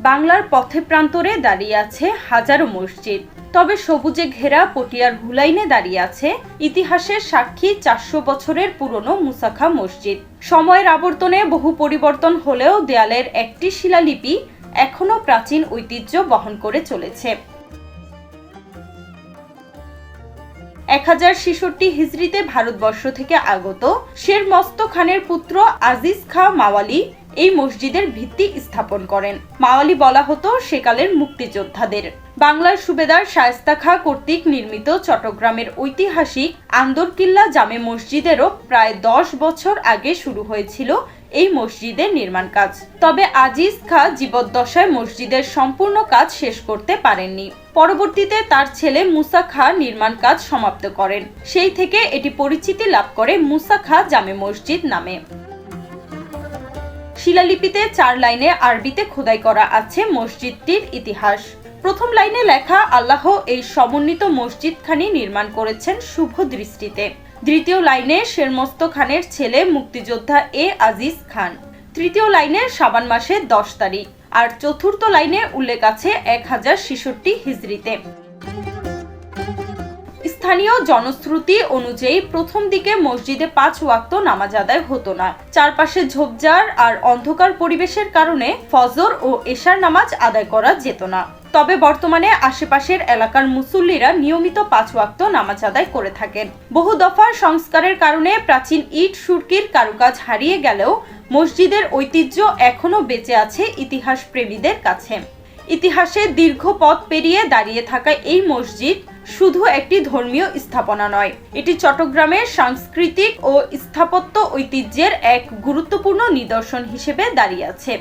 বাংলার পথে প্রান্তরে দাঁড়িয়ে আছে হাজারো মসজিদ। তবে সবুজে ঘেরা পটিয়ার হুলাইনে দাঁড়িয়ে আছে ইতিহাসের সাক্ষী চারশো বছরের পুরনো মুসাখা মসজিদ। সময়ের আবর্তনে বহু পরিবর্তন হলেও দেয়ালের একটি শিলালিপি এখনও প্রাচীন ঐতিহ্য বহন করে চলেছে। এক হাজার ছেষট্টি হিজড়িতে ভারতবর্ষ থেকে আগত শের মস্ত খানের পুত্র আজিজ খা মাওয়ালি এই মসজিদের ভিত্তি স্থাপন করেন। মাওয়ালি বলা হতো সেকালের মুক্তিযোদ্ধাদের। বাংলার সুবেদার শায়েস্তা খা কর্তৃক নির্মিত চট্টগ্রামের ঐতিহাসিক আন্দরকিল্লা জামে মসজিদেরও প্রায় দশ বছর আগে শুরু হয়েছিল এই মসজিদের নির্মাণ কাজ। তবে আজিজ খা জীবদ্দশায় মসজিদের সম্পূর্ণ কাজ শেষ করতে পারেননি। পরবর্তীতে তার ছেলে মুসা খা নির্মাণ কাজ সমাপ্ত করেন। সেই থেকে এটি পরিচিতি লাভ করে মুসা খা জামে মসজিদ নামে। শিলালিপিতে চার লাইনে আরবিতে খোদাই করা আছে মসজিদটির ইতিহাস। প্রথম লাইনে লেখা, আল্লাহ এই সমন্বিত মসজিদখানি নির্মাণ করেছেন শুভ দৃষ্টিতে। দ্বিতীয় লাইনে, শেরমস্ত খানের ছেলে মুক্তিযোদ্ধা এ আজিজ খান। তৃতীয় লাইনে সাবান মাসের দশ তারিখ। আর চতুর্থ লাইনে উল্লেখ আছে এক হাজার ছেষট্টি হিজড়িতে। স্থানীয় জনশ্রুতি অনুযায়ী প্রথম দিকে মসজিদে পাঁচ ওয়াক্ত নামাজ আদায় হতো না। চারপাশে ঝোপঝাড় আর অন্ধকার পরিবেশের কারণে ফজর ও এশার নামাজ আদায় করা যেত না। তবে বর্তমানে আশেপাশের এলাকার মুসল্লিরা নিয়মিত পাঁচ ওয়াক্ত নামাজ আদায় করে থাকেন। বহু দফার সংস্কারের কারণে প্রাচীন ইট, সুরকির কারুকাজ হারিয়ে গেলেও মসজিদের ঐতিহ্য এখনও বেঁচে আছে ইতিহাস প্রেমীদের কাছে। ইতিহাসে দীর্ঘ পথ পেরিয়ে দাঁড়িয়ে থাকা এই মসজিদ শুধু একটি ধর্মীয় স্থাপনা নয়, এটি চট্টগ্রামের সাংস্কৃতিক ও স্থাপত্য ঐতিহ্যের এক গুরুত্বপূর্ণ নিদর্শন হিসেবে দাঁড়িয়ে আছে।